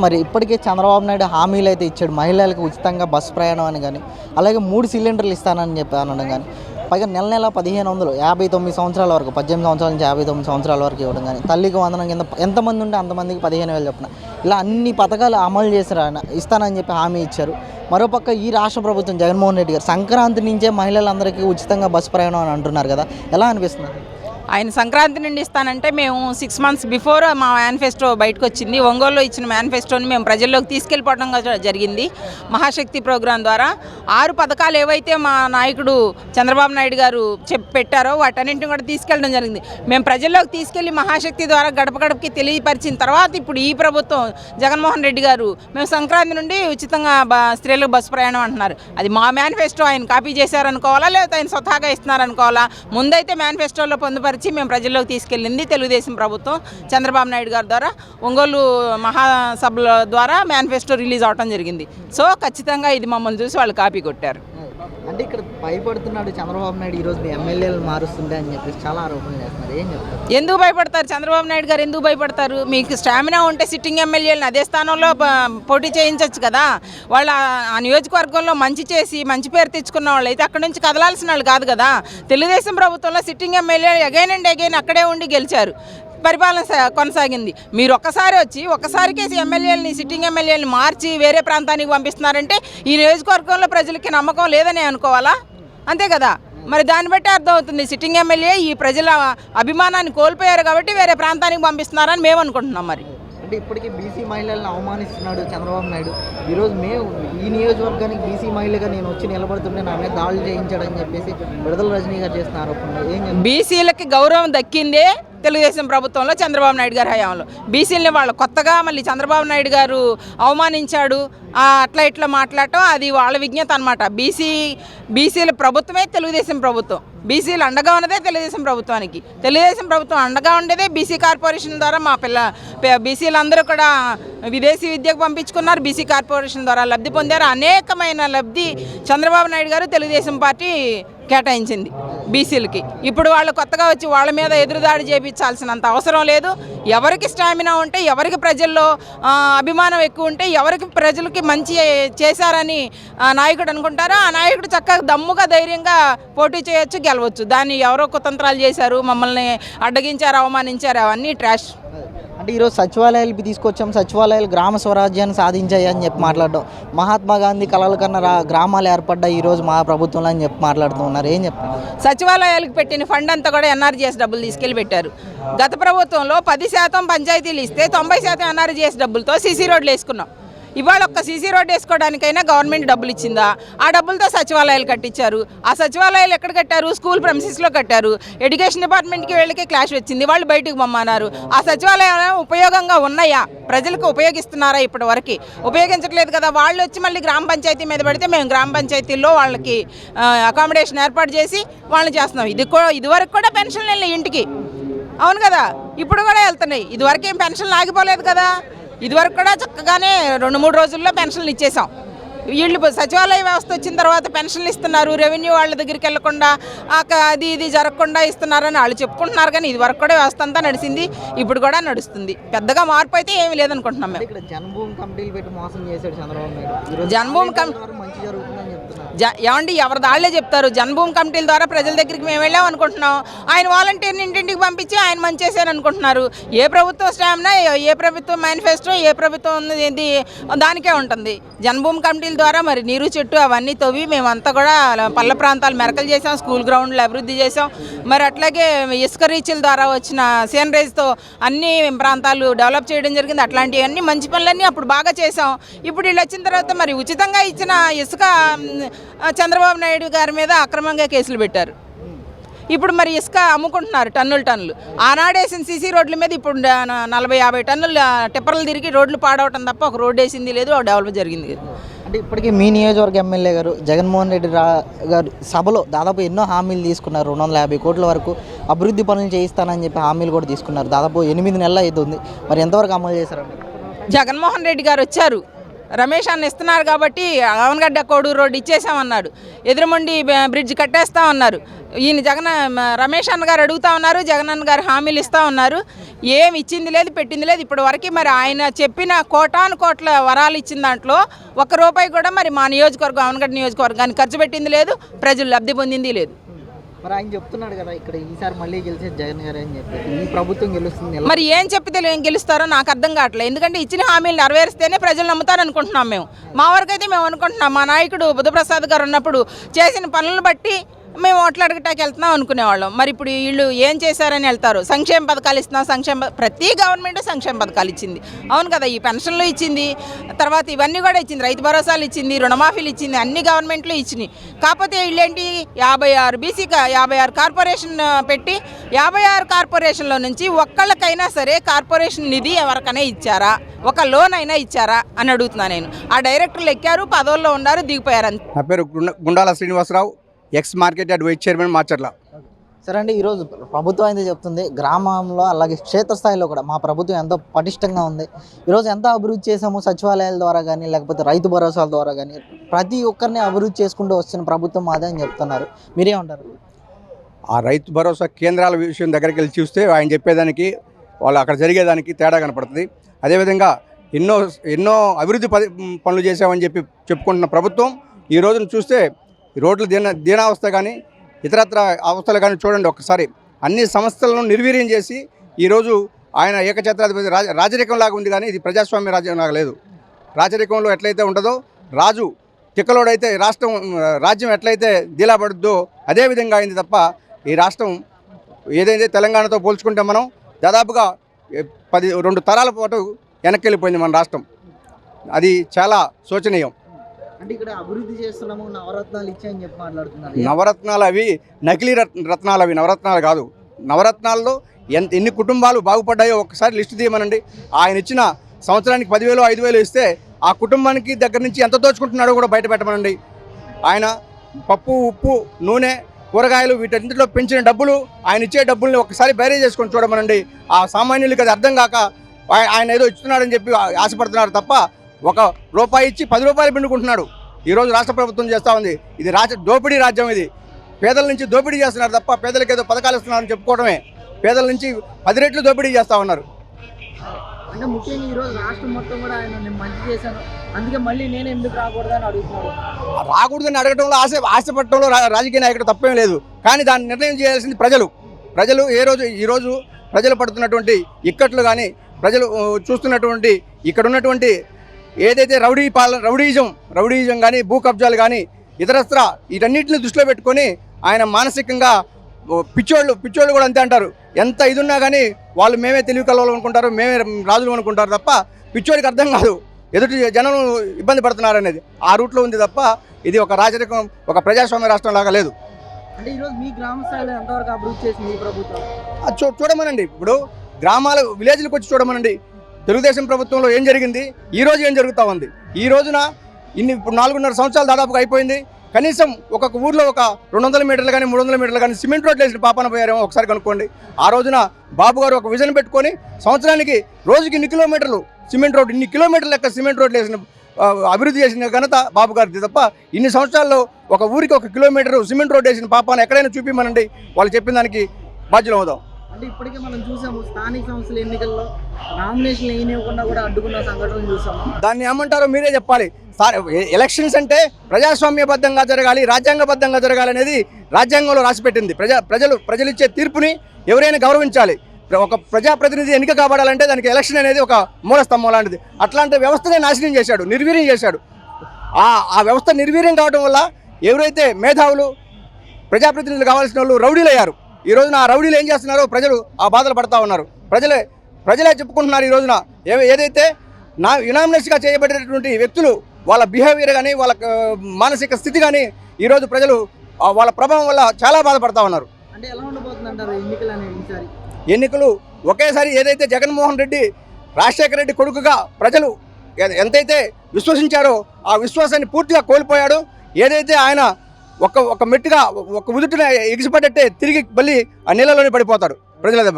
మరి ఇప్పటికే చంద్రబాబు నాయుడు హామీలు అయితే ఇచ్చాడు. మహిళలకు ఉచితంగా బస్సు ప్రయాణం అని కానీ అలాగే మూడు సిలిండర్లు ఇస్తానని చెప్పి అనడం కానీ పైగా నెల నెల పదిహేను వందలు యాభై తొమ్మిది సంవత్సరాల వరకు పద్దెనిమిది సంవత్సరాల నుంచి యాభై తొమ్మిది సంవత్సరాల వరకు ఇవ్వడం కానీ తల్లికి వందనం కింద ఎంతమంది ఉంటే అంతమందికి పదిహేను వేలు చెప్పిన. ఇలా అన్ని పథకాలు అమలు చేశారు ఆయన ఇస్తానని చెప్పి హామీ ఇచ్చారు. మరోపక్క ఈ రాష్ట్ర ప్రభుత్వం జగన్మోహన్ రెడ్డి గారు సంక్రాంతి నుంచే మహిళలందరికీ ఉచితంగా బస్సు ప్రయాణం అని అంటున్నారు కదా ఎలా అనిపిస్తుంది? ఆయన సంక్రాంతి నుండి ఇస్తానంటే మేము సిక్స్ మంత్స్ బిఫోర్ మా మేనిఫెస్టో బయటకు వచ్చింది ఒంగోలులో ఇచ్చిన మేనిఫెస్టోని మేము ప్రజల్లోకి తీసుకెళ్ళిపోవడం జరిగింది. మహాశక్తి ప్రోగ్రాం ద్వారా ఆరు పథకాలు ఏవైతే మా నాయకుడు చంద్రబాబు నాయుడు గారు చెప్ పెట్టారో వాటన్నింటిని కూడా తీసుకెళ్ళడం జరిగింది. మేము ప్రజల్లోకి తీసుకెళ్ళి మహాశక్తి ద్వారా గడప గడపకి తెలియపరిచిన తర్వాత ఇప్పుడు ఈ ప్రభుత్వం జగన్మోహన్ రెడ్డి గారు మేము సంక్రాంతి నుండి ఉచితంగా బ స్త్రీలకు బస్సు ప్రయాణం అంటున్నారు. అది మా మేనిఫెస్టో ఆయన కాపీ చేశారనుకోవాలా లేకపోతే ఆయన స్వతహాగా ఇస్తున్నారనుకోవాలా? ముందైతే మేనిఫెస్టోలో పొందుపరిచి మేము ప్రజల్లోకి తీసుకెళ్ళింది తెలుగుదేశం ప్రభుత్వం చంద్రబాబు నాయుడు గారి ద్వారా. ఒంగోలు మహాసభల ద్వారా మేనిఫెస్టో రిలీజ్ అవడం జరిగింది. సో ఖచ్చితంగా ఇది మమ్మల్ని చూసి వాళ్ళు కాపీ కొట్టారు. అంటే ఇక్కడ భయపడుతున్నాడు చంద్రబాబు నాయుడు ఈరోజు మీ ఎమ్మెల్యేలు మారుస్తుండే అని చెప్పేసి చాలా ఆరోపణలు చేస్తున్నారు. ఏం చెప్తారు? ఎందుకు భయపడతారు? చంద్రబాబు నాయుడు గారు ఎందుకు భయపడతారు? మీకు స్టామినా ఉంటే సిట్టింగ్ ఎమ్మెల్యేలను అదే స్థానంలో పోటీ చేయించవచ్చు కదా. వాళ్ళ ఆ నియోజకవర్గంలో మంచి చేసి మంచి పేరు తెచ్చుకున్న వాళ్ళు అయితే అక్కడ నుంచి కదలాల్సిన వాళ్ళు కాదు కదా. తెలుగుదేశం ప్రభుత్వంలో sitting MLA again and again అక్కడే ఉండి గెలిచారు. పరిపాలన కొనసాగింది. మీరు ఒక్కసారి వచ్చి ఒక్కసారికి ఎమ్మెల్యేలని సిట్టింగ్ ఎమ్మెల్యేలని మార్చి వేరే ప్రాంతానికి పంపిస్తున్నారంటే ఈ నియోజకవర్గంలో ప్రజలకి నమ్మకం లేదని అనుకోవాలా? అంతే కదా? మరి దాన్ని బట్టి అర్థమవుతుంది. సిట్టింగ్ ఎమ్మెల్యే ఈ ప్రజల అభిమానాన్ని కోల్పోయారు కాబట్టి వేరే ప్రాంతానికి పంపిస్తున్నారని మేము అనుకుంటున్నాం మరి. అంటే ఇప్పటికీ బీసీ మహిళలను అవమానిస్తున్నాడు చంద్రబాబు నాయుడు. ఈరోజు మేము ఈ నియోజకవర్గానికి బీసీ మహిళగా నేను వచ్చి నిలబడుతుంటే నా మీద దాడులు చేయించాడని చెప్పేసి విడుదల రజనీ గారు చేస్తున్న ఆరోపణ ఏం చెప్తారు? బీసీలకి గౌరవం దక్కిందే తెలుగుదేశం ప్రభుత్వంలో చంద్రబాబు నాయుడు గారి హయాంలో. బీసీలని వాళ్ళు కొత్తగా మళ్ళీ చంద్రబాబు నాయుడు గారు అవమానించాడు. అట్లా ఇట్లా మాట్లాడటం అది వాళ్ళ విజ్ఞత అనమాట బీసీ బీసీల ప్రభుత్వమే తెలుగుదేశం ప్రభుత్వం. బీసీలు అండగా ఉన్నదే తెలుగుదేశం ప్రభుత్వానికి. తెలుగుదేశం ప్రభుత్వం అండగా ఉండేదే బీసీ కార్పొరేషన్ ద్వారా మా పిల్ల బీసీలందరూ కూడా విదేశీ విద్యకు పంపించుకున్నారు. బీసీ కార్పొరేషన్ ద్వారా లబ్ధి పొందారు. అనేకమైన లబ్ధి చంద్రబాబు నాయుడు గారు తెలుగుదేశం పార్టీ కేటాయించింది బీసీలకి. ఇప్పుడు వాళ్ళు కొత్తగా వచ్చి వాళ్ళ మీద ఎదురుదాడి చేయించాల్సినంత అవసరం లేదు. ఎవరికి స్టామినా ఉంటే ఎవరికి ప్రజల్లో అభిమానం ఎక్కువ ఉంటే ఎవరికి ప్రజలకి మంచి చేశారని ఆ, నాయకుడు అనుకుంటారో ఆ నాయకుడు చక్కగా దమ్ముగా ధైర్యంగా పోటీ చేయొచ్చు గెలవచ్చు. దాన్ని ఎవరో కుతంత్రాలు చేశారు మమ్మల్ని అడ్డగించారు అవమానించారు అవన్నీ ట్రాష్. అంటే ఈరోజు సచివాలయాలు తీసుకొచ్చాం. సచివాలయాలు గ్రామ స్వరాజ్యాన్ని సాధించాయి అని చెప్పి మాట్లాడడం. మహాత్మా గాంధీ కళల కన్నా గ్రామాలు ఏర్పడ్డాయి ఈరోజు మా ప్రభుత్వంలో అని చెప్పి మాట్లాడుతూ ఉన్నారు. ఏం చెప్పారు? సచివాలయాలకు పెట్టిన ఫండ్ అంతా కూడా ఎన్ఆర్జీఎస్ డబ్బులు తీసుకెళ్ళి పెట్టారు. గత ప్రభుత్వంలో పది శాతం పంచాయతీలు ఇస్తే తొంభై శాతం ఎన్ఆర్జీఎస్ డబ్బులతో సీసీ రోడ్లు వేసుకున్నాం. ఇవాళ ఒక్క సీసీ రోడ్ వేసుకోవడానికైనా గవర్నమెంట్ డబ్బులు ఇచ్చిందా? ఆ డబ్బులతో సచివాలయాలు కట్టించారు. ఆ సచివాలయాలు ఎక్కడ కట్టారు? స్కూల్ ప్రమిసెస్లో కట్టారు. ఎడ్యుకేషన్ డిపార్ట్మెంట్కి వీళ్ళకి క్లాష్ వచ్చింది. వాళ్ళు బయటకు పొమ్మన్నారు ఆ సచివాలయాలు ఉపయోగంగా ఉన్నాయా? ప్రజలకు ఉపయోగిస్తున్నారా ఇప్పటి వరకు ఉపయోగించట్లేదు కదా. వాళ్ళు వచ్చి మళ్ళీ గ్రామ పంచాయతీ మీద పడితే మేము గ్రామ పంచాయతీల్లో వాళ్ళకి అకామిడేషన్ ఏర్పాటు చేసి వాళ్ళని చేస్తున్నాం. ఇది ఇదివరకు కూడా పెన్షన్లు వెళ్ళి ఇంటికి. అవును కదా? ఇప్పుడు కూడా వెళ్తున్నాయి. ఇదివరకు ఏం పెన్షన్లు ఆగిపోలేదు కదా? ఇదివరకు కూడా చక్కగానే రెండు మూడు రోజుల్లో పెన్షన్లు ఇచ్చేసాం. వీళ్ళు సచివాలయ వ్యవస్థ వచ్చిన తర్వాత పెన్షన్లు ఇస్తున్నారు రెవెన్యూ వాళ్ళ దగ్గరికి వెళ్ళకుండా అది ఇది జరగకుండా ఇస్తున్నారని వాళ్ళు చెప్పుకుంటున్నారు కానీ ఇదివరకు కూడా వ్యవస్థ అంతా నడిచింది ఇప్పుడు కూడా నడుస్తుంది. పెద్దగా మార్పు అయితే ఏమీ లేదనుకుంటున్నాం మేము. ఇక్కడ జన్మభూమి కమిటీలు పెట్టి మోసం చేశాడు చంద్రబాబు నాయుడు. జన్మభూమి కమ్- జ ఏమండి ఎవరి దాళ్ళే చెప్తారు? జన్మభూమి కమిటీల ద్వారా ప్రజల దగ్గరికి మేము వెళ్ళాం అనుకుంటున్నాం. ఆయన వాలంటీర్ని ఇంటింటికి పంపించి ఆయన మంచి చేశారు అనుకుంటున్నారు. ఏ ప్రభుత్వం స్టామినా ఏ- ప్రభుత్వం మేనిఫెస్టో ఏ ప్రభుత్వం ఉన్నది ఏంది దానికే ఉంటుంది. జన్మభూమి కమిటీల ద్వారా మరి నీరు చెట్టు అవన్నీ తవ్వి మేమంతా కూడా పల్లె ప్రాంతాలు మెరకలు చేసాం స్కూల్ గ్రౌండ్లు అభివృద్ధి చేసాం మరి అట్లాగే ఇసుక రీచ్ల ద్వారా వచ్చిన సేనరైజ్తో అన్ని ప్రాంతాలు డెవలప్ చేయడం జరిగింది. అట్లాంటివన్నీ మంచి పనులన్నీ అప్పుడు బాగా చేసాం ఇప్పుడు వీళ్ళు వచ్చిన తర్వాత మరి ఉచితంగా ఇచ్చిన ఇసుక చంద్రబాబు నాయుడు గారి మీద అక్రమంగా కేసులు పెట్టారు. ఇప్పుడు మరి ఇసుక అమ్ముకుంటున్నారు టన్నులు టన్నులు. ఆనాడేసిన సీసీ రోడ్ల మీద ఇప్పుడు నలభై యాభై టన్నులు టిప్పర్లు తిరిగి రోడ్లు పాడవటం తప్ప ఒక రోడ్డు వేసింది లేదు డెవలప్ జరిగింది. అంటే ఇప్పటికీ మీ నియోజకవర్గ ఎమ్మెల్యే గారు జగన్మోహన్ రెడ్డి రా గారు సభలో దాదాపు ఎన్నో హామీలు తీసుకున్నారు. రెండు వందల యాభై కోట్ల వరకు అభివృద్ధి పనులు చేయిస్తానని చెప్పి హామీలు కూడా తీసుకున్నారు. దాదాపు ఎనిమిది నెలలు అవుతుంది మరి ఎంతవరకు అమలు చేశారండి? జగన్మోహన్ రెడ్డి గారు వచ్చారు. రమేష్ అన్న ఇస్తున్నారు కాబట్టి అవనగడ్డ కోడూరు రోడ్డు ఇచ్చేసామన్నాడు. ఎదురుమండి బ- బ్రిడ్జ్ కట్టేస్తామన్నారు ఈయన జగన్ రమేష్ అన్న గారు అడుగుతా ఉన్నారు జగన్ అన్న గారు హామీలు ఇస్తా ఉన్నారు. ఏమి ఇచ్చింది లేదు పెట్టింది లేదు. ఇప్పటి వరకు మరి ఆయన చెప్పిన కోటాను కోట్ల వరాలు ఇచ్చిన దాంట్లో ఒక్క రూపాయి కూడా మరి మా నియోజకవర్గం అవనగడ్డ నియోజకవర్గానికి ఖర్చు పెట్టింది లేదు ప్రజలు లబ్ధి పొందింది లేదు. మరి ఆయన చెప్తున్నాడు కదా ఇక్కడ ఈసారి మళ్ళీ గెలిచేది జగన్ గారు అని చెప్పి ఈ ప్రభుత్వం గెలుస్తుంది మరి ఏం చెప్తే ఏం గెలుస్తారో నాకు అర్థం కావట్లేదు ఎందుకంటే ఇచ్చిన హామీలు నెరవేరిస్తేనే ప్రజలు నమ్ముతారు అనుకుంటున్నాం మేము. మా వరకు అయితే మేము అనుకుంటున్నాం. మా నాయకుడు బుద్ధప్రసాద్ గారు ఉన్నప్పుడు చేసిన పనులను బట్టి మేము ఓట్లు అడగటానికి వెళ్తున్నాం అనుకునేవాళ్ళం. మరి ఇప్పుడు వీళ్ళు ఏం చేశారని వెళ్తారు? సంక్షేమ పథకాలు ఇస్తున్నాం సంక్షేమ ప్రతి గవర్నమెంట్ సంక్షేమ పథకాలు ఇచ్చింది. అవును కదా ఈ పెన్షన్లు ఇచ్చింది తర్వాత ఇవన్నీ కూడా ఇచ్చింది రైతు భరోసాలు ఇచ్చింది రుణమాఫీలు ఇచ్చింది అన్ని గవర్నమెంట్లు ఇచ్చినాయి. కాకపోతే వీళ్ళేంటి? యాభై ఆరు బీసీ యాభై ఆరు కార్పొరేషన్ పెట్టి యాభై ఆరు కార్పొరేషన్లో నుంచి ఒక్కళ్ళకైనా సరే కార్పొరేషన్ నిధి ఎవరికైనా ఇచ్చారా? ఒక లోన్ అయినా ఇచ్చారా? అని అడుగుతున్నా నేను. ఆ డైరెక్టర్లు ఎక్కారు పదవుల్లో ఉన్నారు దిగిపోయారు నా పేరు Gundala Srinivasa Rao. Ex market yard vice chairman Macherla సరే అండి ఈరోజు ప్రభుత్వం అయితే చెప్తుంది గ్రామంలో అలాగే క్షేత్రస్థాయిలో కూడా మా ప్రభుత్వం ఎంతో పటిష్టంగా ఉంది. ఈరోజు ఎంత అభివృద్ధి చేసాము సచివాలయాల ద్వారా కానీ లేకపోతే రైతు భరోసాల ద్వారా కానీ ప్రతి ఒక్కరిని అభివృద్ధి చేసుకుంటూ వస్తున్న ప్రభుత్వం మాదే అని చెప్తున్నారు. మీరేమంటారు ఆ రైతు భరోసా కేంద్రాల విషయం దగ్గరికి వెళ్ళి చూస్తే ఆయన చెప్పేదానికి వాళ్ళు అక్కడ జరిగేదానికి తేడా కనపడుతుంది. అదేవిధంగా ఎన్నో ఎన్నో అభివృద్ధి పనులు చేశామని చెప్పి చెప్పుకుంటున్న ప్రభుత్వం ఈ రోజున చూస్తే రోడ్లు దీన దీనావస్థ కానీ ఇతరత్ర అవస్థలు కానీ చూడండి ఒకసారి. అన్ని సంస్థలను నిర్వీర్యం చేసి ఈరోజు ఆయన ఏకఛత్రాధిపతి రాజ రాజరికం లాగా ఉంది కానీ ఇది ప్రజాస్వామ్య రాజ్యం లేదు. రాజరికంలో ఎట్లయితే ఉంటుందో రాజు తిక్కలోడైతే రాష్ట్రం రాజ్యం ఎట్లయితే దీలాపడుద్దో అదే విధంగా అయింది తప్ప ఈ రాష్ట్రం ఏదైతే తెలంగాణతో పోల్చుకుంటే మనం దాదాపుగా పది రెండు తరాల పాటు వెనక్కి వెళ్ళిపోయింది మన రాష్ట్రం. అది చాలా శోచనీయం. అంటే ఇక్కడ అభివృద్ధి చేస్తున్నాము నవరత్నాలు ఇచ్చాయని చెప్పి మాట్లాడుతున్నారు. నవరత్నాలు అవి నకిలీ రత్నాలు అవి నవరత్నాలు కాదు. నవరత్నాల్లో ఎంత ఎన్ని కుటుంబాలు బాగుపడ్డాయో ఒకసారి లిస్టు తీయమనండి. ఆయన ఇచ్చిన సంవత్సరానికి పదివేలు ఐదు వేలు ఇస్తే ఆ కుటుంబానికి దగ్గర నుంచి ఎంత దోచుకుంటున్నాడో కూడా బయట పెట్టమనండి. ఆయన పప్పు ఉప్పు నూనె కూరగాయలు వీటన్నింటిలో పెంచిన డబ్బులు ఆయన ఇచ్చే డబ్బుల్ని ఒకసారి బైరే చేసుకొని చూడమనండి. ఆ సామాన్యులకి అది అర్థం కాక ఆయన ఏదో ఇస్తున్నాడని చెప్పి ఆశపడుతున్నారు తప్ప ఒక రూపాయి ఇచ్చి పది రూపాయలు పిండుకుంటున్నాడు. ఈరోజు రాష్ట్ర ప్రభుత్వం చేస్తూ ఉంది. ఇది రాజ దోపిడీ రాజ్యం ఇది. పేదల నుంచి దోపిడీ చేస్తున్నారు తప్ప పేదలకు ఏదో పథకాలు ఇస్తున్నారని చెప్పుకోవడమే. పేదల నుంచి పది రెట్లు దోపిడీ చేస్తూ ఉన్నారు. అంటే ముఖ్యంగా ఈరోజు రాష్ట్రం మొత్తం కూడా ఆయన నేను మంచి చేశాను. అందుకే మళ్ళీ నేను ఎందుకు రాకూడదని అడుగుతున్నాడు. రాకూడదని అడగటంలో ఆశ ఆశపడటంలో రాజకీయ నాయకుడు తప్పేం లేదు. కానీ దాన్ని నిర్ణయం చేయాల్సింది ప్రజలు. ప్రజలు ఏ రోజు ఈ రోజు ప్రజలు పడుతున్నటువంటి ఇక్కట్లు కానీ ప్రజలు చూస్తున్నటువంటి ఇక్కడ ఉన్నటువంటి ఏదైతే రౌడీ పాలన రౌడీజం రౌడీజం కానీ భూ కబ్జాలు కానీ ఇతరత్ర వీటన్నిటిని దృష్టిలో పెట్టుకొని ఆయన మానసికంగా పిచ్చోళ్ళు పిచ్చోళ్ళు కూడా అంతే అంటారు. ఎంత ఇది ఉన్నా కానీ వాళ్ళు మేమే తెలివి కలవాలి అనుకుంటారు మేమే రాజులు అనుకుంటారు తప్ప పిచ్చోడికి అర్థం కాదు. ఎదుటి జనం ఇబ్బంది పడుతున్నారు అనేది ఆ రూట్లో ఉంది తప్ప ఇది ఒక రాజరికం ఒక ప్రజాస్వామ్య రాష్ట్రం లాగా లేదు. అంటే ఈరోజు మీ గ్రామ స్థాయిలో ఎంతవరకు అభివృద్ధి చేసింది ప్రభుత్వం? చూడమనండి. ఇప్పుడు గ్రామాల విలేజ్లకు వచ్చి చూడమనండి. తెలుగుదేశం ప్రభుత్వంలో ఏం జరిగింది? ఈ రోజు ఏం జరుగుతూ ఉంది? ఈ రోజున ఇన్ని ఇప్పుడు నాలుగున్నర సంవత్సరాలు దాదాపుగా అయిపోయింది. కనీసం ఒక్కొక్క ఊర్లో ఒక రెండు వందల మీటర్లు కానీ మూడు వందల మీటర్లు కానీ సిమెంట్ రోడ్లు వేసిన పాపన పోయారేమో ఒకసారి కనుక్కోండి. ఆ రోజున బాబు గారు ఒక విజన్ పెట్టుకొని సంవత్సరానికి రోజుకి ఇన్ని కిలోమీటర్లు సిమెంట్ రోడ్డు ఇన్ని కిలోమీటర్ల యొక్క సిమెంట్ రోడ్లు వేసిన అభివృద్ధి చేసిన ఘనత బాబు గారిది తప్ప ఇన్ని సంవత్సరాల్లో ఒక ఊరికి ఒక కిలోమీటర్ సిమెంట్ రోడ్ వేసిన పాపాన ఎక్కడైనా చూపిమనండి. వాళ్ళు చెప్పిన దానికి బాధ్యులు అవుదాం. అంటే ఇప్పటికే మనం చూసాము స్థానిక సంస్థల ఎన్నికల్లో నామినేషన్లు వేయనివ్వకుండా కూడా అడ్డుకున్న సంఘటనలు చూసాము. దాన్ని ఏమంటారో మీరే చెప్పాలి. సార్ ఎలక్షన్స్ అంటే ప్రజాస్వామ్యబద్ధంగా జరగాలి రాజ్యాంగబద్ధంగా జరగాలి అనేది రాజ్యాంగంలో రాసిపెట్టింది. ప్రజా ప్రజలు ప్రజలు ఇచ్చే తీర్పుని ఎవరైనా గౌరవించాలి. ప్ర- ఒక ప్రజాప్రతినిధి ఎన్నిక కాబడాలంటే దానికి ఎలక్షన్ అనేది ఒక మూలస్తంభం లాంటిది. అట్లాంటి వ్యవస్థనే నాశనం చేశాడు నిర్వీర్యం చేశాడు. ఆ ఆ వ్యవస్థ నిర్వీర్యం కావడం వల్ల ఎవరైతే మేధావులు ప్రజాప్రతినిధులు కావాల్సిన వాళ్ళు రౌడీలు అయ్యారు ఈ రోజున ఆ రౌడీలు ఏం చేస్తున్నారో ప్రజలు ఆ బాధలు పడతా ఉన్నారు. ప్రజలే ప్రజలే చెప్పుకుంటున్నారు ఈ రోజున. ఏ- ఏదైతే నా యునామినస్గా చేయబడినటువంటి వ్యక్తులు వాళ్ళ బిహేవియర్ కానీ వాళ్ళ మానసిక స్థితి కానీ ఈరోజు ప్రజలు వాళ్ళ ప్రభావం వల్ల చాలా బాధపడతా ఉన్నారు. ఎన్నికలు ఒకేసారి ఏదైతే జగన్మోహన్ రెడ్డి రాజశేఖర రెడ్డి కొడుకుగా ప్రజలు ఎంతైతే విశ్వసించారో ఆ విశ్వాసాన్ని పూర్తిగా కోల్పోయాడు ఏదైతే ఆయన ఒక ఒక మెట్టుగా ఒక ఉదుటిన ఎగిసిపడ్డట్టే తిరిగి మళ్ళీ ఆ నీళ్ళలోనే పడిపోతాడు ప్రజల దెబ్బ